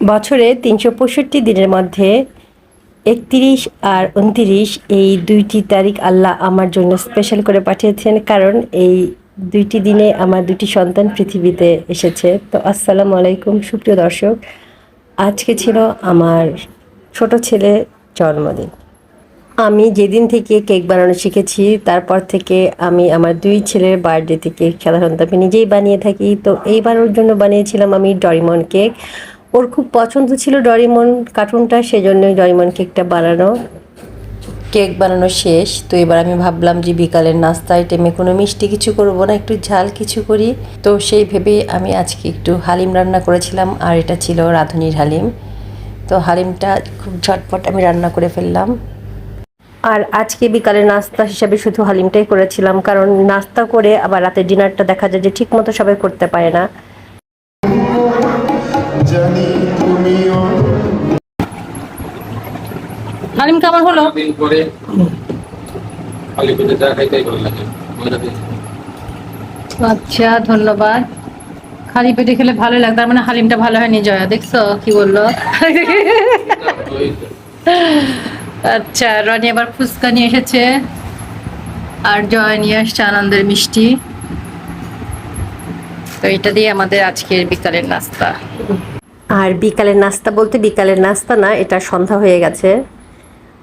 বছরে তিনশো পঁয়ষট্টি দিনের মধ্যে একত্রিশ আর উনত্রিশ এই দুইটি তারিখ আল্লাহ আমার জন্য স্পেশাল করে পাঠিয়েছেন। কারণ এই দুইটি দিনে আমার দুটি সন্তান পৃথিবীতে এসেছে। তো আসসালামু আলাইকুম, সুপ্রিয় দর্শক। আজকে ছিল আমার ছোট ছেলে জন্মদিন। আমি যেদিন থেকে কেক বানানো শিখেছি, তারপর থেকে আমি আমার দুই ছেলের বার্থডেতে কেক সাধারণত আমি নিজেই বানিয়ে থাকি। তো এইবার ওর জন্য বানিয়েছিলাম আমি ডরিমন কেক। ওর খুব পছন্দ ছিল ডরিমন কার্টুনটা সেজন্যই ডরিমন কেকটা বানানো। কেক বানানো শেষ তো এবার আমি ভাবলাম যে বিকালের নাস্তা আইটেমে কোনো মিষ্টি কিছু করব না একটু ঝাল কিছু করি। তো সেই ভেবে আমি আজকে একটু হালিম রান্না করেছিলাম আর এটা ছিল রাঁধুনির হালিম। তো হালিমটা খুব ঝটপট আমি রান্না করে ফেললাম। আর আজকে বিকালে নাস্তা হিসাবে শুধু হালিমটাই করেছিলাম কারণ নাস্তা করে আবার রাতে ডিনারটা দেখা যায় যে ঠিক মতো সবাই করতে পারে না। জানি তুমিও। হালিম কেমন হলো? দিন পরে খালি পেটে চা খাইতেই ভালো লাগে। আচ্ছা ধন্যবাদ। খালি পেটে খেলে ভালো লাগে তার মানে হালিমটা ভালো হয়নি জয়া দেখছ কি বলল? আচ্ছা রনি আবার ফুচকা নিয়ে এসেছে আর জয় নিয়ে আসছে আনন্দের মিষ্টি। তো এটা দিয়ে আমাদের আজকের বিকালের নাস্তা। আর বিকালের নাস্তা বলতে বিকালের নাস্তা না, এটা সন্ধ্যা হয়ে গেছে।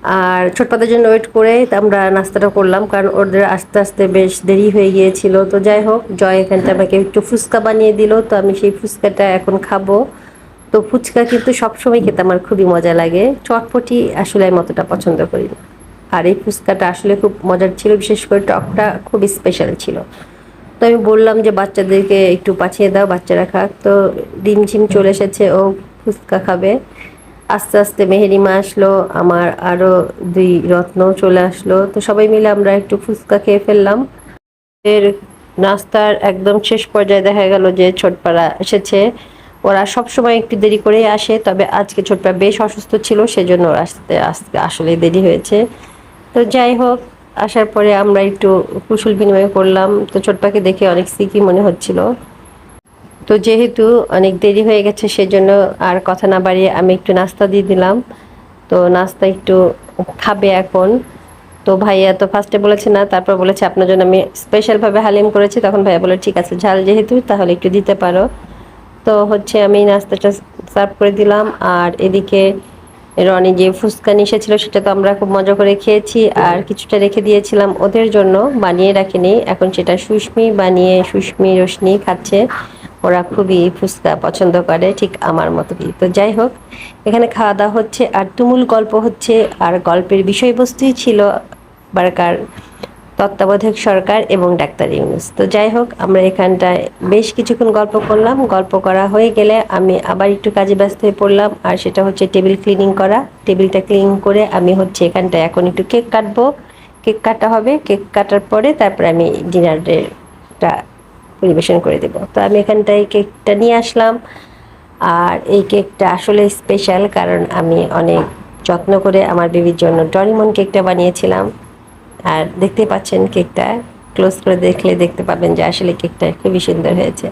আর ছোটপাদের জন্য ওয়েট করে আমরা নাস্তাটা করলাম, কারণ ওদের আস্তে আস্তে বেশ দেরি হয়ে গিয়েছিল। তো যাই হোক, জয় এখানটা আমাকে একটু ফুচকা বানিয়ে দিল, তো আমি সেই ফুচকাটা এখন খাব। তো ফুচকা কিন্তু সবসময় খেতে আমার খুবই মজা লাগে। চটপটি আসলে আমি অতটা পছন্দ করি না। আর এই ফুচকাটা আসলে খুব মজার ছিল, বিশেষ করে টকটা খুব স্পেশাল ছিল। তো আমি বললাম যে বাচ্চাদেরকে একটু পাঠিয়ে দাও বাচ্চারা খাক। তো ডিমঝিম চলে এসেছে ও ফুচকা খাবে। আস্তে আস্তে মেহেরিমা আসলো আমার আরও দুই রত্ন চলে আসলো। তো সবাই মিলে আমরা একটু ফুচকা খেয়ে ফেললাম। এর নাস্তার একদম শেষ পর্যায়ে দেখা গেল যে ছোটপাড়া এসেছে। ওরা সব সময় একটু দেরি করেই আসে তবে আজকে ছোটপাড়া বেশ অসুস্থ ছিল সেজন্য ওর আসতে আসতে আসলে দেরি হয়েছে। তো যাই হোক আসার পরে আমরা একটু কুশল বিনিময় করলাম। তো ছোটপাকে দেখে অনেক সিকি মনে হচ্ছিল। তো যেহেতু অনেক দেরি হয়ে গেছে, সেজন্য আর কথা না বাড়িয়ে আমি একটু নাস্তা দিয়ে দিলাম। তো নাস্তা একটু খাবে এখন। তো ভাইয়া তো ফার্স্টে বলেছে না, তারপর বলেছে আপনার জন্য আমি স্পেশালভাবে হালিম করেছি। তখন ভাইয়া বলে ঠিক আছে, ঝাল যেহেতু, তাহলে একটু দিতে পারো। তো হচ্ছে আমি নাস্তাটা সার্ভ করে দিলাম। আর এদিকে রনি যে ফুচকা এসেছিল সেটা তো আমরা খুব মজা করে খেয়েছি, আর কিছুটা রেখে দিয়েছিলাম ওদের জন্য, বানিয়ে রাখিনি। এখন সেটা সুস্মি বানিয়ে, সুস্মি রশ্মি খাচ্ছে। ওরা খুবই ফুচকা পছন্দ করে, ঠিক আমার মতোই। তো যাই হোক, এখানে খাওয়া দাওয়া হচ্ছে, আর তুমুল গল্প হচ্ছে, আর গল্পের বিষয়বস্তুই ছিল বারকার তত্ত্বাবধায়ক সরকার এবং ডাক্তার ইউনুস। তো যাই হোক, আমরা এখানটায় বেশ কিছুক্ষণ গল্প করলাম। গল্প করা হয়ে গেলে আমি আবার একটু কাজে ব্যস্ত হয়ে পড়লাম। আর সেটা হচ্ছে টেবিল ক্লিনিং করা। টেবিলটা ক্লিন করে আমি হচ্ছে এখানটায় এখন একটু কেক কাটবো। কেক কাটা হবে। কেক কাটার পরে তারপরে আমি ডিনারটা পরিবেশন করে দেব। তো আমি এখানটায় কেকটা নিয়ে আসলাম। আর এই কেকটা আসলে স্পেশাল কারণ আমি অনেক যত্ন করে আমার বেবির জন্য ডরিমন কেকটা বানিয়েছিলাম। আর দেখতে পাচ্ছেন কেকটা ক্লোজ করে দেখলে দেখতে পাবেন যে আসলে কেকটা খুবই সুন্দর হয়েছে।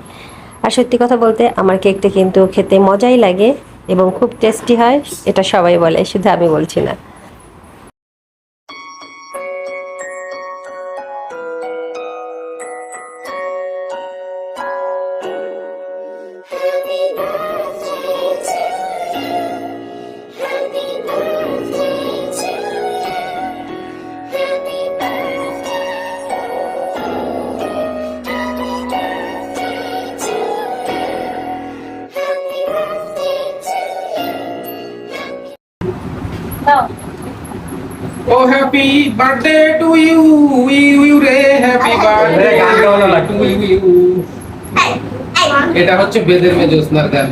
আর সত্যি কথা বলতে আমার কেকটা কিন্তু খেতে মজাই লাগে এবং খুব টেস্টি হয়, এটা সবাই বলে, শুধু আমি বলছি না। Oh, happy birthday to you, you, you রে happy birthday গান গাওয়া না to you. এটা হচ্ছে বেদের মে জ্যোৎস্নার গান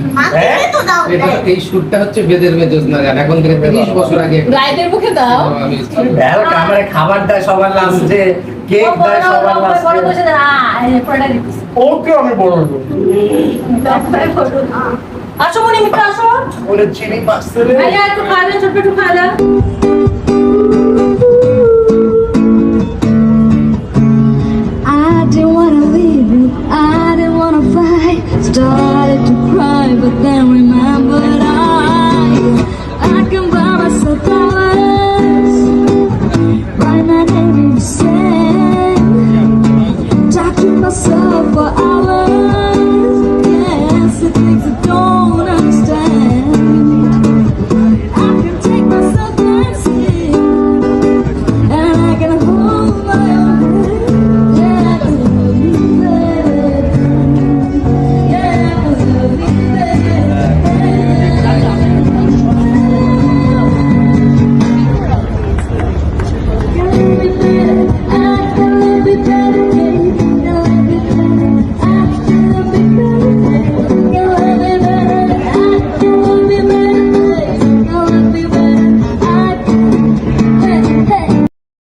এটা এই সুরটা হচ্ছে বেদের মে জ্যোৎস্নার গান এখন থেকে তিরিশ বছর আগে গাইদের মুখে দাও আমি বেল কামড়ে খাবার দেয় সবার লাস্টে কেক দেয় সবার লাস্টে ওকে আমি বলব আসো মনি মিত্র আসো বলে চিনি পাচ্ছে রে ভাইয়া একটু খাওয়া দাও ছোট্ট একটু